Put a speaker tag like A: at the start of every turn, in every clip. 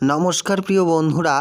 A: নমস্কার প্রিয় বন্ধুরা,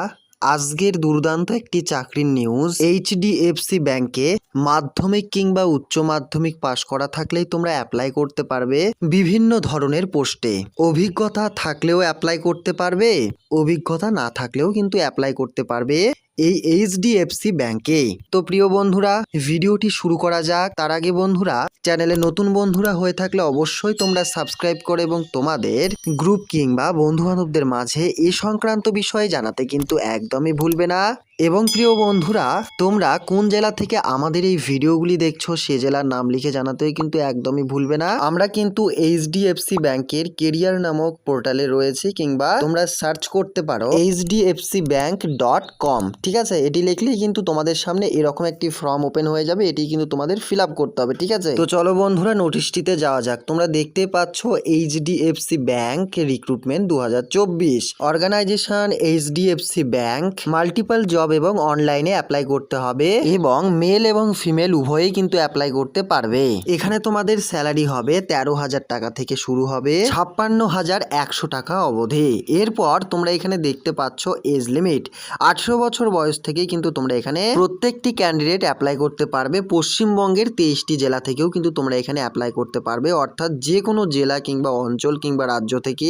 A: আজকের দুর্দান্ত একটি চাকরির নিউজ এইচডিএফসি ব্যাংকে মাধ্যমিক কিংবা উচ্চ মাধ্যমিক পাশ করা থাকলেই তোমরা অ্যাপ্লাই করতে পারবে বিভিন্ন ধরনের পোস্টে অভিজ্ঞতা থাকলেও অ্যাপ্লাই করতে পারবে, অভিজ্ঞতা না থাকলেও কিন্তু অ্যাপ্লাই করতে পারবে। এই এইচডিএফসি ব্যাংকে তো প্রিয় বন্ধুরা, ভিডিওটি শুরু করা যাক। তার আগে বন্ধুরা, চ্যানেলে নতুন বন্ধুরা হয়ে থাকলে অবশ্যই তোমরা সাবস্ক্রাইব করে এবং তোমাদের গ্রুপ কিংবা বন্ধু বান্ধবদের মাঝে এ সংক্রান্ত বিষয়ে জানাতে কিন্তু একদমই ভুলবে না। এবং প্রিয় বন্ধুরা, তোমরা কোন জেলা থেকে আমাদের এই ভিডিওগুলি দেখছ সে জেলার নাম লিখে জানাতেও কিন্তু একদমই ভুলবে না। আমরা কিন্তু এইচডিএফসি ব্যাংকের কেরিয়ার নামক পোর্টালে রয়েছি কিংবা তোমরা সার্চ করতে পারো এইচডিএফসি ব্যাংক ডট কম। ঠিক আছে? এটি লিখলেই কিন্তু তোমাদের সামনে এরকম একটি ফর্ম ওপেন হয়ে যাবে, এটি কিন্তু তোমাদের ফিল করতে হবে, ঠিক আছে? তো চলো বন্ধুরা, নোটিশটিতে যাওয়া যাক। তোমরা দেখতে পাচ্ছ এইচডিএফসি ব্যাংক রিক্রুটমেন্ট দু হাজার চব্বিশ। Organisation HDFC bank, multiple job এবং অনলাইনে অ্যাপ্লাই করতে হবে। এবং মেল এবং ফিমেল উভয়েই কিন্তু অ্যাপ্লাই করতে পারবে। এখানে তোমাদের স্যালারি হবে তেরো হাজার টাকা থেকে শুরু হবে, ছাপ্পান্ন হাজার একশো টাকা অবধি। এরপর তোমরা এখানে দেখতে পাচ্ছ এজ লিমিট আঠেরো বছর বয়স থেকেই কিন্তু তোমরা এখানে প্রত্যেকটি ক্যান্ডিডেট অ্যাপ্লাই করতে পারবে। পশ্চিমবঙ্গের তেইশটি জেলা থেকেও কিন্তু তোমরা এখানে অ্যাপ্লাই করতে পারবে। অর্থাৎ যে কোনো জেলা কিংবা অঞ্চল কিংবা রাজ্য থেকে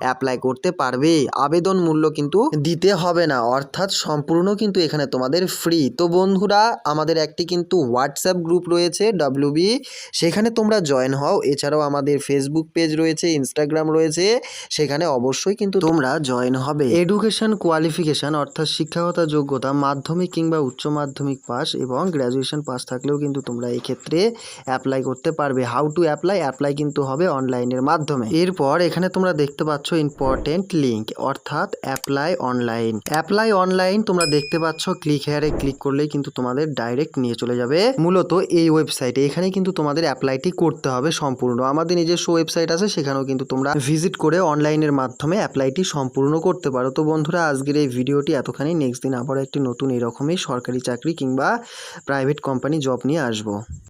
A: অ্যাপ্লাই করতে পারবে। আবেদন মূল্য কিন্তু দিতে হবে না। অর্থাৎ সম্পূর্ণ কিন্তু এখানে তোমাদের ফ্রি তো বন্ধুরা, আমাদের একটি কিন্তু হোয়াটসঅ্যাপ গ্রুপ রয়েছে ডাব্লিউবি সেখানে তোমরা জয়েন হও। এছাড়াও আমাদের ফেসবুক পেজ রয়েছে ইনস্টাগ্রাম রয়েছে। সেখানে অবশ্যই কিন্তু তোমরা জয়েন হবে। এডুকেশন কোয়ালিফিকেশন অর্থাৎ শিক্ষাগত যোগ্যতা, মাধ্যমিক কিংবা উচ্চ মাধ্যমিক পাস এবং গ্র্যাজুয়েশন পাস থাকলেও কিন্তু তোমরা এই ক্ষেত্রে অ্যাপ্লাই করতে পারবে। হাউ টু অ্যাপ্লাই অ্যাপ্লাই কিন্তু হবে অনলাইনের মাধ্যমে। এরপর এখানে তোমরা দেখতে পাচ্ছ ইম্পর্টেন্ট লিঙ্ক অর্থাৎ অ্যাপ্লাই অনলাইন অ্যাপ্লাই অনলাইন তোমরা দেখতে পাচ্ছ ক্লিক হেয়ারে ক্লিক করলেই কিন্তু তোমাদের ডাইরেক্ট নিয়ে চলে যাবে। মূলত এই ওয়েবসাইটে এখানে কিন্তু তোমাদের অ্যাপ্লাইটি করতে হবে সম্পূর্ণ। আমাদের নিজস্ব ওয়েবসাইট আছে, সেখানেও কিন্তু তোমরা ভিজিট করে অনলাইনের মাধ্যমে অ্যাপ্লাইটি সম্পূর্ণ করতে পারো। তো বন্ধুরা, আজকের এই ভিডিওটি এতখানি। নেক্সট দিন আবার একটি নতুন এরকমই সরকারি চাকরি কিংবা প্রাইভেট কোম্পানি জব নিয়ে আসব।